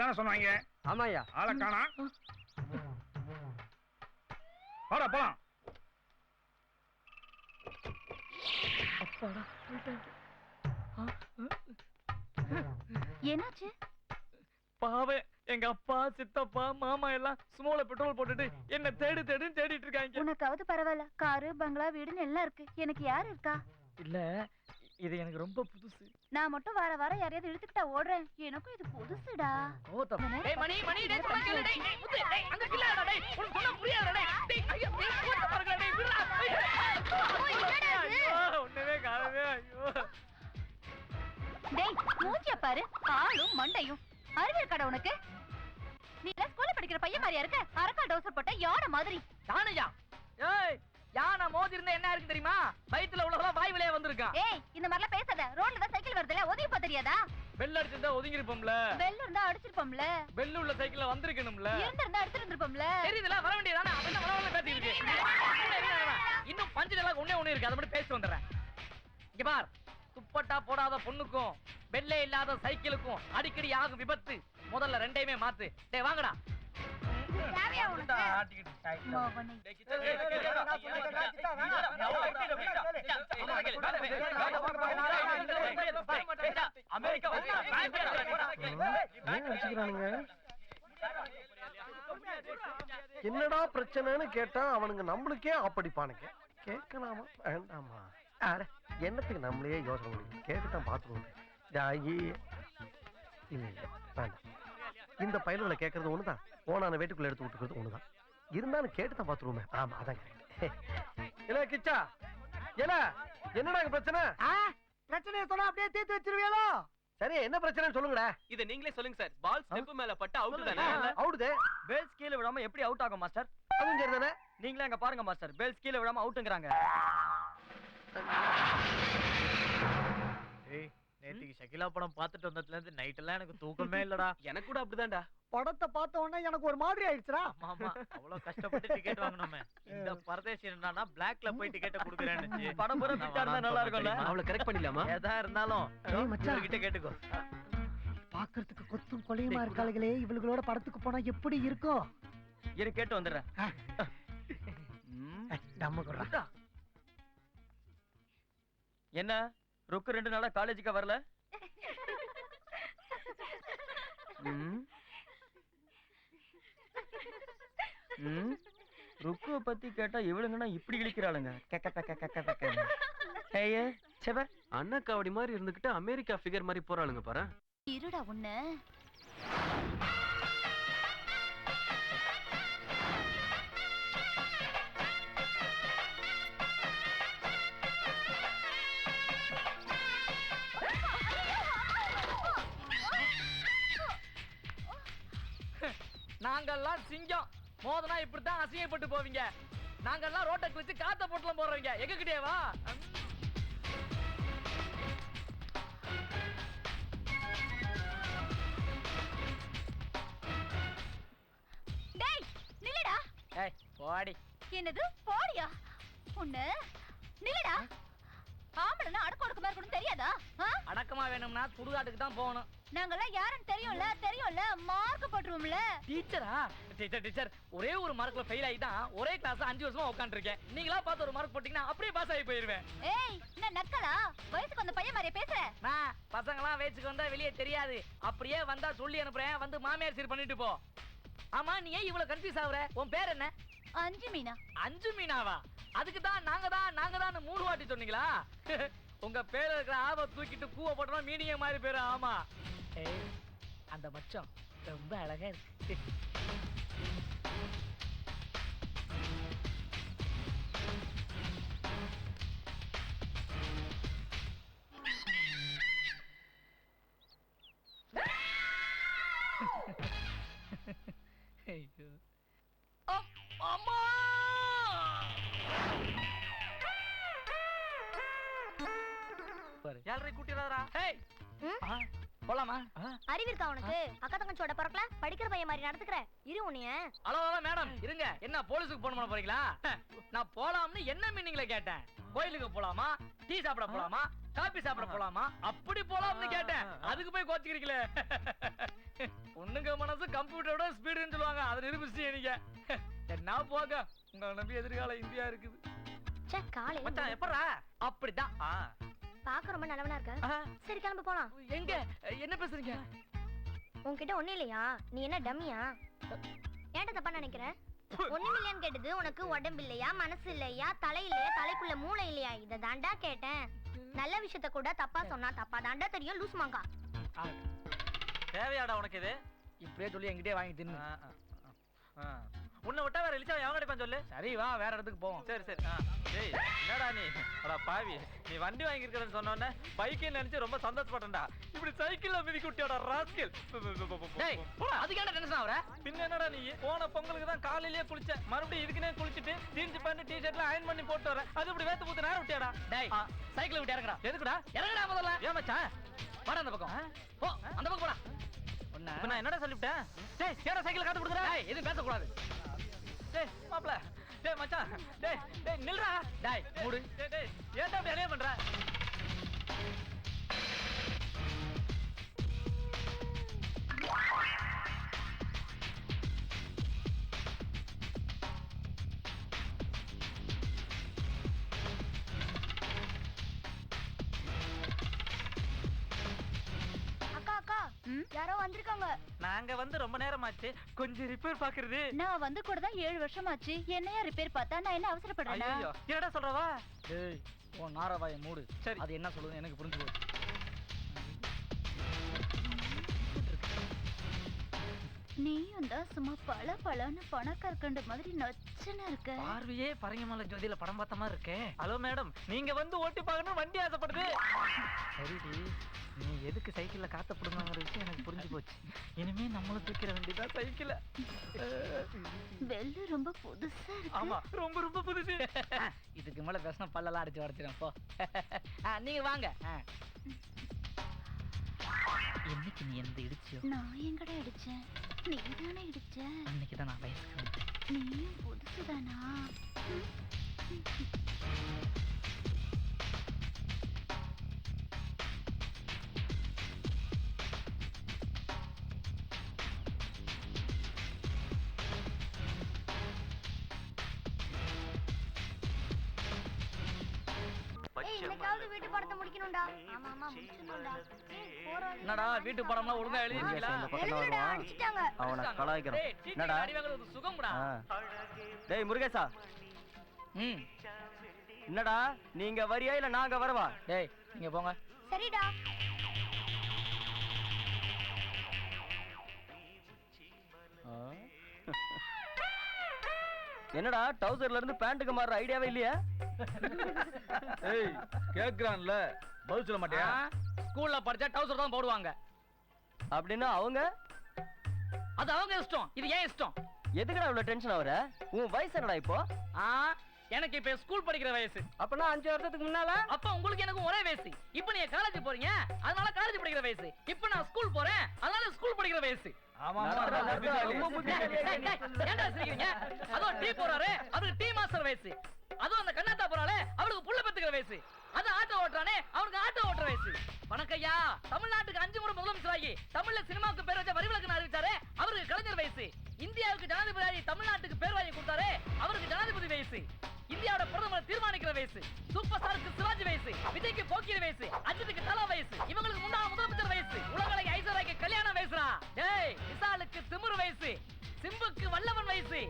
தானே சொன்னாங்க. ஆமாய்யா. ஆளை காணா. போடா போலாம். என்னாச்சு? பாவே எங்க அப்பா சித்தப்பா மாமா எல்லாம் சுமோல பெட்ரோல் போட்டுட்டு என்ன தேடு தேடுன்னு தேடிட்டு இருக்காங்க. உனக்காவது பரவாயில்ல. காரு பங்களா வீடுன்னு எல்லாம் இருக்கு. எனக்கு யார் இருக்கா? இல்ல இது எனக்கு ரொம்ப புதுசு. நான் மட்டும் வார வாரம் யாரையாவது இழுத்துக்கிட்டா ஓடுறேன். எனக்கும் இது புதுசுடா. கோத்தம் டேய், மணி மணி டேய் சொன்னா கேளு டேய் டேய், முத்து, டேய் அங்க கில்லாடா டேய் உனக்கு சொன்னா புரியாதடா டேய் டேய் ஐயோ டேய் போட்டு பாருங்க டேய் விடுடா ஐயோ ஒண்ணுமே காணவே ஐயோ. டேய் மூஞ்சிய பாரு. காலும் மண்டையும். அறிவு இருக்காடா உனக்கு? நீ எல்லாம் ஸ்கூல்ல படிக்கிற பையன் மாதிரியா இருக்க? அரக்கா டவுசர் போட்ட யானை மாதிரி. யானையா? ஏய் யானை மோதி இருந்தா என்ன இருக்கு தெரியுமா? வயித்துல உள்ளதெல்லாம் வாய் வழியா வந்திருக்கான் ஏய் இந்த மாதிரிலாம் பேசாத. ரோட்ல தான் சைக்கிள் வருதுல ஒதுங்கி போ தெரியாதா? பெல் அடிச்சிருந்தா ஒதுங்கி இருப்போம்ல பெல் இருந்தா அடிச்சிருப்போம்ல. பெல் உள்ள சைக்கிள்ல வந்திருக்கணும்ல. இருந்திருந்தா எடுத்துட்டு இருந்திருப்போம்ல தெரியுதுல வர வேண்டியதானே அவன் வர வர பேசிட்டு இருக்கு. இன்னும் பஞ்சு எல்லாம் ஒண்ணே ஒண்ணு இருக்கு. அதை மட்டும் பேசி வந்துடுறேன். இங்க பார். துப்பட்டா போடாத பொண்ணுக்கும் பெல்லே இல்லாத சைக்கிளுக்கும் அடிக்கடி ஆகும் விபத்து. முதல்ல ரெண்டையுமே மாத்து. டேய் வாங்கடா. என்னடா பிரச்சனைன்னு கேட்டா அவனுங்க நம்மளுக்கே ஆப்படிப்பானுங்க கேட்கலாமா வேண்டாமா என்னத்துக்கு நம்மளே யோசனை கேட்டுதான் பார்த்துக்கணும் ஜாயி இல்ல இல்ல வேண்டாம் இந்த பயலுகளை கேட்கறது ஒண்ணுதான். போனான வீட்டுக்குள்ள எடுத்து விட்டுக்கிறது ஒண்ணுதான். இருந்தாலும் கேட்டுதான் பார்த்துருவோமே ஆமா அதான் இல்ல கிச்சா. ஏல என்னடா பிரச்சனை? பிரச்சனையை சொன்னா அப்படியே தீர்த்து வச்சிருவியலோ? சரி என்ன பிரச்சனைன்னு சொல்லுங்கடா. இத நீங்களே சொல்லுங்க சார். பால் ஸ்டெப் மேல பட்டு அவுட் தானே? அவுடுதே பேல்ஸ் கீழே விடாம எப்படி அவுட் ஆகும் மாஸ்டர் அதுவும் சரிதானே? நீங்களே அங்க பாருங்க மாஸ்டர் பேல்ஸ் கீழே விடாம அவுட்ங்கறாங்க நேத்திக்கு ஷகிலா படம் பார்த்துட்டு வந்ததுல இருந்து நைட் எல்லாம் எனக்கு தூக்கமே இல்லடா. எனக்கு கூட அப்படிதான்டா. படத்தை பார்த்த உடனே எனக்கு ஒரு மாதிரி ஆயிடுச்சுடா. ஆமா ஆமா. அவ்வளவு கஷ்டப்பட்டு டிக்கெட் வாங்கினோமே. இந்த பரதேசி என்னன்னா பிளாக்ல போய் டிக்கெட்டை கொடுக்குறேன்னு. படம் பூரா பிட்டா இருந்தா நல்லா இருக்கும்ல அவளை கரெக்ட் பண்ணிடலாமா? எதா இருந்தாலும். ஏய் மச்சான். கிட்ட கேட்டுக்கோ. பாக்குறதுக்கு கொத்தும் கொலையுமா இருக்காளுகளே இவளுகளோட படத்துக்கு போனா எப்படி இருக்கும் இரு கேட்டு வந்துடுறேன். நம்ம என்ன? ருக்கு ரெண்டு நாளா காலேஜுக்கு வரல. ருக்குவ பத்தி கேட்டா இவளுங்கன்னா இப்படி இழிக்கிறாளுங்க. அண்ணா காவடி மாதிரி இருந்துகிட்டு அமெரிக்கா ஃபிகர் மாதிரி போறாளுங்க பாரு. இருடா உன்ன. நாங்கெல்லாம் சிங்கம். மோதனா இப்படித்தான் அசிங்கப்பட்டு போவீங்க. நாங்கெல்லாம் ரோட்டை வச்சு காத்த போட்டுலாம் போடுறவங்க. எங்க கிட்டேவா டேய் நில்லுடா. ஏய் போடி. என்னது? போடியா? உன்ன நில்லுடா. ஆம்பளனா அடக்க ஒடுக்கமா இருக்கணும் தெரியாதா? ஆ? அடக்கமா வேணும்னா சுடுகாட்டுக்கு தான் போகணும். நாங்கெல்லாம் யாருன்னு தெரியும்ல தெரியும்ல? மார்க் போட்டுருவோம்ல. டீச்சரா டீச்சர் டீச்சர் ஒரே ஒரு மார்க்ல ஃபெயில் ஆகி தான் ஒரே கிளாஸ் அஞ்சு வருஷமா உட்காந்துருக்கேன் நீங்களா பார்த்து ஒரு மார்க் போட்டீங்கன்னா அப்படியே பாஸ் ஆகி போயிருவேன். ஏய் என்ன நக்கலா? வயசுக்கு வந்த பையன் மாதிரியே பேசுற. பசங்களாம் வயசுக்கு வந்தா வெளியே தெரியாது. அப்படியே வந்தா சொல்லி அனுப்புறேன். வந்து மாமியார் சீர் பண்ணிட்டு போ. ஆமா நீ ஏன் இவ்வளவு கன்ஃபியூஸ் ஆகுற உன் பேர் என்ன? அஞ்சு மீனா. அஞ்சு மீனாவா? அதுக்கு தான் நாங்க தான் நாங்க தான் மூணு வாட்டி சொன்னீங்களா? உங்க பேர்ல இருக்கிற ஆப தூக்கிட்டு கூவ போட்டோம் மீனிங்க மாதிரி பேரு ஆமா. ஏய், அந்த மச்சம் ரொம்ப அழகா இருக்கு. கூட்டிடாதரா ஹேய். ஆ, போலாமா? அறிவு இருக்கா உனக்கு? அக்கா தங்கச்சோட பிறக்கல படிக்கிற பையன் மாதிரி நடந்துக்கிற. இரு உன்னைய. Hello hello madam. இருங்க. என்ன போலீஸுக்கு போன் பண்ண போறீங்களா? நான் போலாம்னு என்ன மீனிங்ல கேட்டேன்? கோயிலுக்கு போலாமா? டீ சாப்பிட போலாமா? காபி சாப்பிட போலாமா? அப்படி போலாம்னு கேட்டேன். அதுக்கு போய் கோச்சிக்கிறீங்களே. பொண்ணுங்க மனசு கம்ப்யூட்டரோட ஸ்பீடுன்னு சொல்லுவாங்க. அதை நிரூபிச்சு நீங்க. என்ன போக? உங்களை நம்பி எதிர்கால இந்தியா இருக்குது. அப்படிதான். பாக்க ரொம்ப நல்லவனா இருக்க. சரி கிளம்பு போலாம். எங்க? என்ன பேசுறீங்க? உன்கிட்ட ஒண்ணு இல்லையா? நீ என்ன டம்மியா? ஏன்டா தப்பா நினைக்கிற? ஒண்ணும் இல்லையான்னு கேட்டது உனக்கு உடம்பு இல்லையா மனசு இல்லையா தலை இல்லையா தலைக்குள்ள மூளை இல்லையா? இத தாண்டா கேட்டேன். நல்ல விஷயத்த கூட தப்பா சொன்னா தப்பா. தாண்டா தெரியும் லூஸ் மாங்கா. தேவையாடா உனக்கு இது? இப்படியே சொல்லி என்கிட்டயே வாங்கி தின்னு. உன்னை விட்டா வேற இழிச்சா எவன் கிடைப்பான் சொல்லு. சரி வா வேற இடத்துக்கு போவோம். சரி சரி. ஆ. டேய் என்னடா நீ? அடா பாவி. நீ வண்டி வாங்கியிருக்கிறேன்னு சொன்னோன்னே பைக்குன்னு நினைச்சு ரொம்ப சந்தோஷப்பட்டேன்டா. இப்படி சைக்கிள்ல மிதிக்கு விட்டியாடா ராஸ்கல் டேய் அதுக்கு என்ன டென்ஷன் ஆகுற பின்ன என்னடா நீ? போன பொங்கலுக்கு தான் காலையிலேயே குளிச்சேன் மறுபடியும் இதுக்குனே குளிச்சுட்டு ஜீன்ஸ் பேண்ட் டி ஷர்ட்ல அயன் பண்ணி போட்டு வரேன் அது இப்படி வேத்து பூத்து நேரம் விட்டியாடா? டேய். சைக்கிள் விட்டு இறங்குடா. எதுக்குடா? இறங்குடா முதல்ல. ஏன் மச்சான்? வாடா அந்த பக்கம். போ அந்த பக்கம் போடா. நான் என்னடா சொல்லிவிட்டேன்? டேய் ஏடா சைக்கிள் காத்து கொடுக்குற. டேய் எதுவும் பேசக்கூடாது. டேய் மாப்ள. டேய் மச்சான். டேய் டேய் நில்றா. டேய் மூடு. டேய் டேய் ஏன்டா பண்ற? வந்திருக்காங்க. நாங்க வந்து ரொம்ப நேரமாச்சு. கொஞ்சம் ரிப்பேர் பாக்குறது. நான் வந்து கூட தான் ஏழு வருஷமாச்சு. என்னையா ரிப்பேர் பார்த்தா நான் என்ன அவசரப்படுறேன் ஐயோ என்னடா சொல்றவா? டேய் உன் நாரவாய மூடு. சரி. அது என்ன சொல்லுதுன்னு எனக்கு புரிஞ்சு போச்சு நீயும் தான் சும்மா பல பழன்னு பணக்காரக்கண்ட மாதிரி நச்சுன்னு இருக்க. பார்வையே பரங்கமலை ஜோதியில படம் பார்த்த மாதிரி இருக்கே. ஹலோ மேடம் நீங்க வந்து ஓட்டி பார்க்கணும் வண்டி ஆசைப்படுது. சரிடி. நீ எதுக்கு சைக்கிள்ல காத்த புடுங்கிற விஷயம் எனக்கு புரிஞ்சு போச்சு. இனிமே நம்மளும் தூக்கிற வேண்டியதான் சைக்கிள. வெள்ளு ரொம்ப புதுசா இருக்கு. ஆமா ரொம்ப ரொம்ப புதுசு. இதுக்கு மேல பேசினா பல்லெல்லாம் அடிச்சு உடச்சிடும் போ. நீங்க வாங்க. என்னைக்கு நீ எந்த இடிச்சியோ? நான் எங்கடா இடிச்சேன். நீ தானே இடிச்ச? அன்னைக்கு தான் நான் வயசுக்கு வந்தேன். நீயும் புதுசுதானா? ஏய் இன்னைக்காவது வீட்டு படத்தை முடிக்கணும்டா. ஆமா ஆமா முடிச்சிடணும்டா. ஏய் போறோம் என்னடா வீட்டு படம்லாம் ஒழுங்கா எழுதிருக்கீங்களா? எழுதுடா அடிச்சிட்டாங்க. அவனை என்னடா? அடி வாங்குறது சுகம்டா. ஆ. டேய் முருகேசா. ம். என்னடா? நீங்க வரியா இல்ல நாங்க வரவா? டேய் நீங்க போங்க. சரிடா. என்னடா டவுசர்ல இருந்து பேண்ட்டுக்கு மாறுற ஐடியாவே இல்லையா? ஏய் கேக்குறான்ல பதில் சொல்ல மாட்டியா? ஸ்கூல்ல படிச்சா டவுசர் தான் போடுவாங்க. அப்படின்னா அவங்க? அது அவங்க இஷ்டம் இது ஏன் இஷ்டம்? எதுக்குடா இவ்வளவு டென்ஷன் ஆகுற உன் வயசு என்னடா இப்போ? ஆ எனக்கு இப்ப ஸ்கூல் படிக்கிற வயசு. அப்பனா அஞ்சு வருஷத்துக்கு முன்னால? அப்ப உங்களுக்கு எனக்கும் ஒரே வயசு. இப்ப நீங்க காலேஜ் போறீங்க அதனால காலேஜ் படிக்கிற வயசு. இப்ப நான் ஸ்கூல் போறேன் அதனால ஸ்கூல் படிக்கிற வயசு. அதுவும் டீ போறாரு அவருக்கு டீ மாஸ்டர் வயசு. அதுவும் அந்த கண்ணாத்தா போறாளே அவளுக்கு புள்ள பெத்துக்கிற வயசு. அது ஆட்டோ ஓட்டுறானே அவனுக்கு ஆட்டோ ஓட்டுற வயசு. வணக்கய்யா தமிழ்நாட்டுக்கு அஞ்சு முறை முதலமைச்சராகி தமிழ்ல சினிமாவுக்கு பேர் வச்ச வரிவிலக்கு அறிவிச்சாரு. அவருக்கு கலைஞர் வயசு. இந்தியாவுக்கு ஜனாதிபதி தமிழ்நாட்டுக்கு பேர் வாங்கி கொடுத்தாரு. அவருக்கு ஜனாதிபதி வயசு. இந்தியாவோட பிரதமர் தீர்மானிக்கிற வயசு. சூப்பர் ஸ்டாருக்கு சிவாஜி வயசு. விஜய்க்கு போக்கிய வயசு அஜித்துக்கு தலா வயசு இவங்களுக்கு முன்னாள் முதலமைச்சர் வயசு உலகலைக்கு ஐஸ்வர்யாக்கு கல்யாண வயசுடா. டேய் விசாலுக்கு திமிரு வயசு சிம்புக்கு வல்லவன் வயசு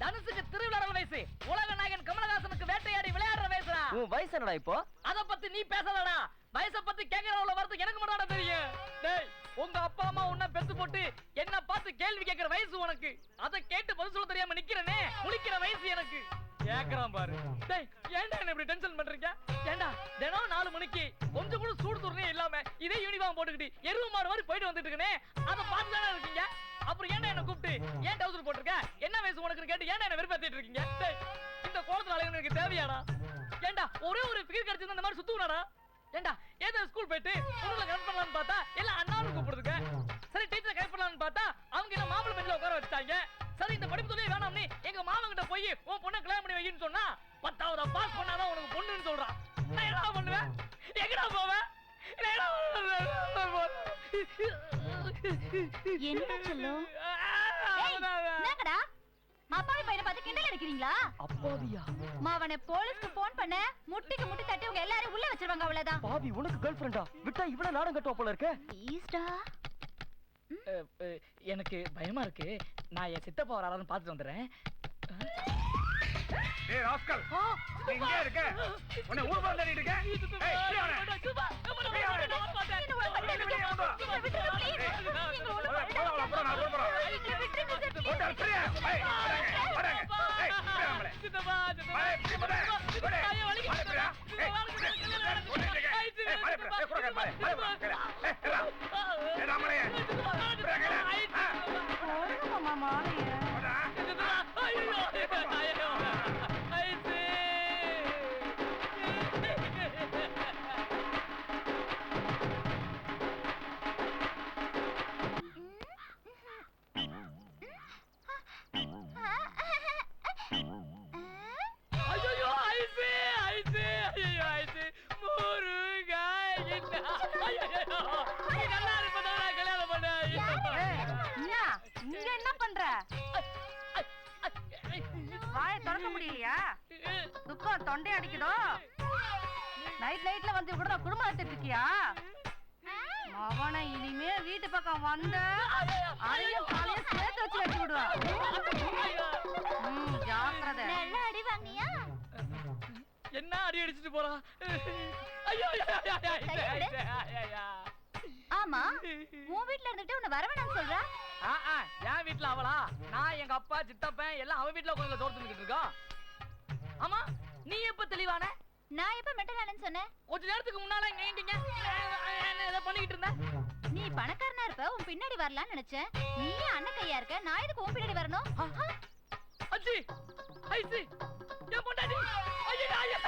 தனுஷுக்கு திருவிழா வயசு உலக நாயகன் கமலஹாசனுக்கு வேட்டையாடி விளையாடுற வயசுடா. உன் வயசு என்னடா இப்போ? அத பத்தி நீ பேசலடா. வயச பத்தி கேக்குறவள வரது எனக்கு மட்டும் தெரியும். டேய் உங்க அப்பா அம்மா உன்னை பெத்து போட்டு என்ன பார்த்து கேள்வி கேக்குற வயசு உனக்கு. அத கேட்டு பதில் சொல்ல தெரியாம நிக்கிறனே முழிக்கிற வயசு எனக்கு. கேக்குறான் பாரு. டேய் ஏன்டா என்ன இப்படி டென்ஷன் பண்றீங்க? ஏன்டா தினம் நாலு மணிக்கு கொஞ்சம் கூட சூடு துறனே இல்லாம இதே யூனிஃபார்ம் போட்டுக்கிட்டு எருவு மாடு மாதிரி போயிட்டு வந்துட்டு இருக்கனே. அத பார்த்து தானே இருக்கீங்க? அப்புறம் ஏன்டா என்ன கூப்பிட்டு? ஏன் டவுசர் போட்டிருக்க? என்ன வயசு உனக்கு கேட்டு ஏன்டா என்ன வெறுப்பேத்திட்டு இருக்கீங்க? இந்த கோலத்துல அலைய எனக்கு தேவையாடா? ஏன்டா ஒரே ஒரு ஃபிகர் கிடைச்சிருந்தா இந்த மாதிரி சுத்துவனாடா? ஏன்டா ஏதோ ஸ்கூல் போயிட்டு பொண்ணுல கனெக்ட் பண்ணலாம்னு பார்த்தா அப்பாவியா மாவனை போலீஸ்க்கு போன் பண்ண முட்டிக்கு முட்டி தட்டி உங்க எல்லாரும் உள்ள வச்சிருவாங்க அவ்வளவுதான் பாவி உனக்கு கேர்ள் ஃப்ரெண்டா விட்டா இவ்வளவு நாடம் கட்டுவா போல இருக்க அஹ், எனக்கு பயமா இருக்கு நான் என் சித்தப்பா வராருன்னு பார்த்துட்டு வந்துடுறேன் டேய் ராஸ்கல் நீ இங்கே இருக்க உன்னை ஊர் பக்கம் தேடிட்டு இருக்க ஏய் இப்படி வாடா. இப்படி வாடா. வெளியே கொண்டு வா. ஏய், போலாம், அப்புறம் நான் ஊர் போறோம். போட்டு வா, சரியா? ஏய், வா, என்ன பண்ற? வாய திறக்க முடியலையா? துக்கம் தொண்டை அடிக்குதோ? நைட் நைட்ல வந்து கூட நான் குடும்பம் நடத்திட்டு இருக்கியா? அவனை இனிமே வீட்டு பக்கம் வந்த அதையும் காலையும் சேர்த்து வச்சு வச்சு விடுவான் ஜாக்கிரதை. நல்லா அடி என்ன அடி அடிச்சிட்டு போறா? ஐயோ. ஆமா உன் வீட்ல இருந்துட்டு உன்னை வரவேணாம்னு சொல்றா? என் வீட்ல அவளா? நான் எங்க அப்பா சித்தப்பன் எல்லாம் அவ வீட்ல சோறு தின்னுட்டு இருக்கோம் ஆமா நீ எப்ப தெளிவான? நான் எப்ப மெட்டல் சொன்னேன்? கொஞ்ச நேரத்துக்கு முன்னால இங்க ஏதோ பண்ணிக்கிட்டு இருந்த? நீ பணக்காரனா இருப்ப உன் பின்னாடி வரலாம்னு நினைச்சேன். நீ அண்ணன் கையா இருக்க நான் எதுக்கு உன் பின்னாடி வரணும்? அச்சி ஐசி என் பொண்டாட்டி. ஐயோ ஐயோ